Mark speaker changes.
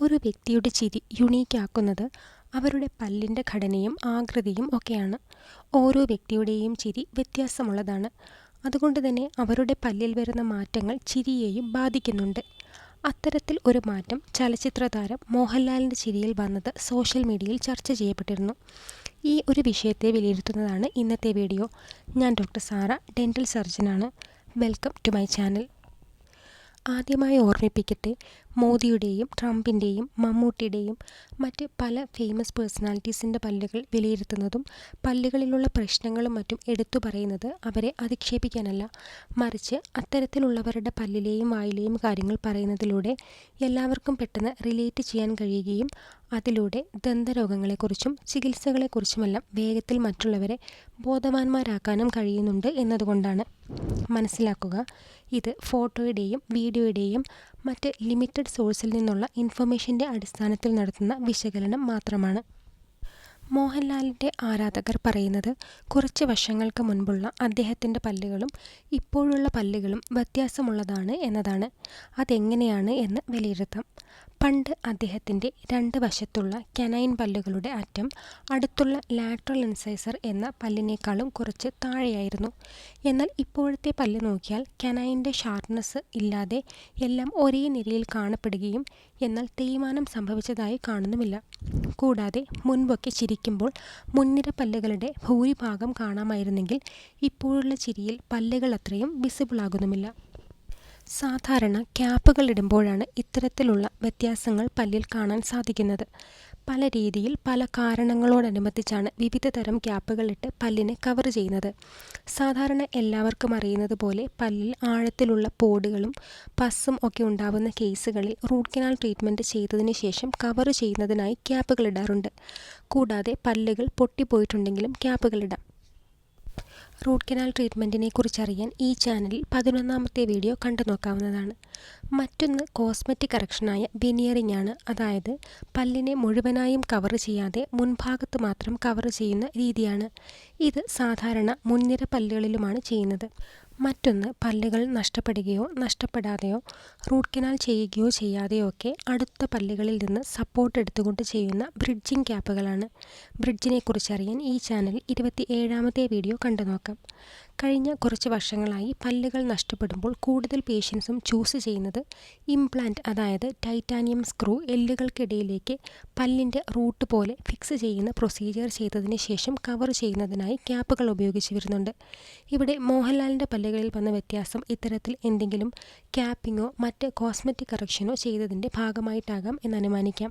Speaker 1: ഒരു വ്യക്തിയുടെ ചിരി യുണീക്കാക്കുന്നത് അവരുടെ പല്ലിന്റെ ഘടനയും ആകൃതിയും ഒക്കെയാണ്. ഓരോ വ്യക്തിയുടെയും ചിരി വ്യത്യാസമുള്ളതാണ്. അതുകൊണ്ട് തന്നെ അവരുടെ പല്ലിൽ വരുന്ന മാറ്റങ്ങൾ ചിരിയെയും ബാധിക്കുന്നുണ്ട്. അത്തരത്തിൽ ഒരു മാറ്റം ചലച്ചിത്ര താരം മോഹൻലാലിന്റെ ചിരിയിൽ വന്നത് സോഷ്യൽ മീഡിയയിൽ ചർച്ച ചെയ്യപ്പെട്ടിരുന്നു. ഈ ഒരു വിഷയത്തെ വിലയിരുത്തുന്നതാണ് ഇന്നത്തെ വീഡിയോ. ഞാൻ doctor Sara dental സർജനാണ്. Welcome to my channel. ആദ്യമായി ഓർമ്മിപ്പിക്കട്ടെ മോദിയുടെയും ട്രംപിന്റെയും മമ്മൂട്ടിയുടെയും മറ്റ് പല ഫേമസ് പേഴ്സണാലിറ്റീസിന്റെ പല്ലുകൾ വിലയിരുത്തുന്നതും പല്ലുകളിലുള്ള പ്രശ്നങ്ങളും മറ്റും എടുത്തു പറയുന്നത് അവരെ അധിക്ഷേപിക്കാനല്ല. മറിച്ച് അത്തരത്തിലുള്ളവരുടെ പല്ലിലെയും വായിലെയും കാര്യങ്ങൾ പറയുന്നതിലൂടെ എല്ലാവർക്കും പെട്ടെന്ന് റിലേറ്റ് ചെയ്യാൻ കഴിയുകയും അതിലൂടെ ദന്തരോഗങ്ങളെക്കുറിച്ചും ചികിത്സകളെക്കുറിച്ചുമെല്ലാം വേഗത്തിൽ മറ്റുള്ളവരെ ബോധവാന്മാരാക്കാനും കഴിയുന്നുണ്ട് എന്നതുകൊണ്ടാണ് മനസ്സിലാക്കുക. ഇത് ഫോട്ടോയുടെയും വീഡിയോയുടെയും മറ്റ് ലിമിറ്റഡ് സോഴ്സിൽ നിന്നുള്ള ഇൻഫർമേഷന്റെ അടിസ്ഥാനത്തിൽ നടത്തുന്ന വിശകലനം മാത്രമാണ്. മോഹൻലാലിന്റെ ആരാധകർ പറയുന്നത് കുറച്ച് വർഷങ്ങൾക്ക് മുൻപുള്ള അദ്ദേഹത്തിന്റെ പല്ലുകളും ഇപ്പോഴുള്ള പല്ലുകളും വ്യത്യാസമുള്ളതാണ് എന്നതാണ്. അതെങ്ങനെയാണ് എന്ന് വിലയിരുത്താം. പണ്ട് അദ്ദേഹത്തിന്റെ രണ്ട് വശത്തുള്ള കനൈൻ പല്ലുകളുടെ അറ്റം അടുത്തുള്ള ലാട്രൽ ഇൻസൈസർ എന്ന പല്ലിനേക്കാളും കുറച്ച് താഴെയായിരുന്നു. എന്നാൽ ഇപ്പോഴത്തെ പല്ല് നോക്കിയാൽ കനൈന്റെ ഷാർപ്നെസ് ഇല്ലാതെ എല്ലാം ഒരേ നിരയിൽ കാണപ്പെടുകയും എന്നാൽ തേയ്മാനം സംഭവിച്ചതായി കാണുന്നുമില്ല. കൂടാതെ മുൻപൊക്കെ ചിരിക്കുമ്പോൾ മുൻനിര പല്ലുകളുടെ ഭൂരിഭാഗം കാണാമായിരുന്നെങ്കിൽ ഇപ്പോഴുള്ള ചിരിയിൽ പല്ലുകൾ അത്രയും വിസിബിളാകുന്നുമില്ല സാധാരണ ക്യാപ്പുകൾ ഇടുമ്പോഴാണ് ഇത്തരത്തിലുള്ള വ്യത്യാസങ്ങൾ പല്ലിൽ കാണാൻ സാധിക്കുന്നത്. പല രീതിയിൽ പല കാരണങ്ങളോടനുബന്ധിച്ചാണ് വിവിധ തരം ക്യാപ്പുകളിട്ട് പല്ലിനെ കവർ ചെയ്യുന്നത്. സാധാരണ എല്ലാവർക്കും അറിയുന്നത് പോലെ പല്ലിൽ ആഴത്തിലുള്ള പോടുകളും പസ്സും ഒക്കെ ഉണ്ടാവുന്ന കേസുകളിൽ റൂട്ട് കനാൽ ട്രീറ്റ്മെന്റ് ചെയ്തതിന് ശേഷം കവർ ചെയ്യുന്നതിനായി ക്യാപ്പുകൾ ഇടാറുണ്ട്. കൂടാതെ പല്ലുകൾ പൊട്ടിപ്പോയിട്ടുണ്ടെങ്കിലും ക്യാപ്പുകൾ ഇടാം. റൂട്ട് കനാൽ ട്രീറ്റ്മെന്റിനെ കുറിച്ചറിയാൻ ഈ ചാനലിൽ പതിനൊന്നാമത്തെ വീഡിയോ കണ്ടു നോക്കാവുന്നതാണ്. മറ്റൊന്ന് കോസ്മെറ്റിക് കറക്ഷനായ ബിനിയറിംഗ് ആണ്. അതായത് പല്ലിനെ മുഴുവനായും കവർ ചെയ്യാതെ മുൻഭാഗത്ത് മാത്രം കവർ ചെയ്യുന്ന രീതിയാണ്. ഇത് സാധാരണ മുൻനിര പല്ലുകളിലുമാണ് ചെയ്യുന്നത്. മറ്റൊന്ന് പല്ലുകൾ നഷ്ടപ്പെടുകയോ നഷ്ടപ്പെടാതെയോ റൂട്ട് കനാൽ ചെയ്യുകയോ ചെയ്യാതെയോ ഒക്കെ അടുത്ത പല്ലുകളിൽ നിന്ന് സപ്പോർട്ട് എടുത്തുകൊണ്ട് ചെയ്യുന്ന ബ്രിഡ്ജിംഗ് ക്യാപ്പുകളാണ് ബ്രിഡ്ജിനെ കുറിച്ചറിയാൻ ഈ ചാനൽ ഇരുപത്തി ഏഴാമത്തെ വീഡിയോ കണ്ടു നോക്കാം. കഴിഞ്ഞ കുറച്ച് വർഷങ്ങളായി പല്ലുകൾ നഷ്ടപ്പെടുമ്പോൾ കൂടുതൽ പേഷ്യൻസും ചൂസ് ചെയ്യുന്നത് ഇംപ്ലാന്റ് അതായത് ടൈറ്റാനിയം സ്ക്രൂ എല്ലുകൾക്കിടയിലേക്ക് പല്ലിന്റെ റൂട്ട് പോലെ ഫിക്സ് ചെയ്യുന്ന പ്രൊസീജിയർ ചെയ്തതിന് ശേഷം കവർ ചെയ്യുന്നതിനായി ക്യാപ്പുകൾ ഉപയോഗിച്ച് വരുന്നുണ്ട്. ഇവിടെ മോഹൻലാലിന്റെ പല്ലുകളിൽ വന്ന വ്യത്യാസം ഇത്തരത്തിൽ എന്തെങ്കിലും ക്യാപ്പിങ്ങോ മറ്റ് കോസ്മെറ്റിക് കറക്ഷനോ ചെയ്തതിന്റെ ഭാഗമായിട്ടാകാം എന്നനുമാനിക്കാം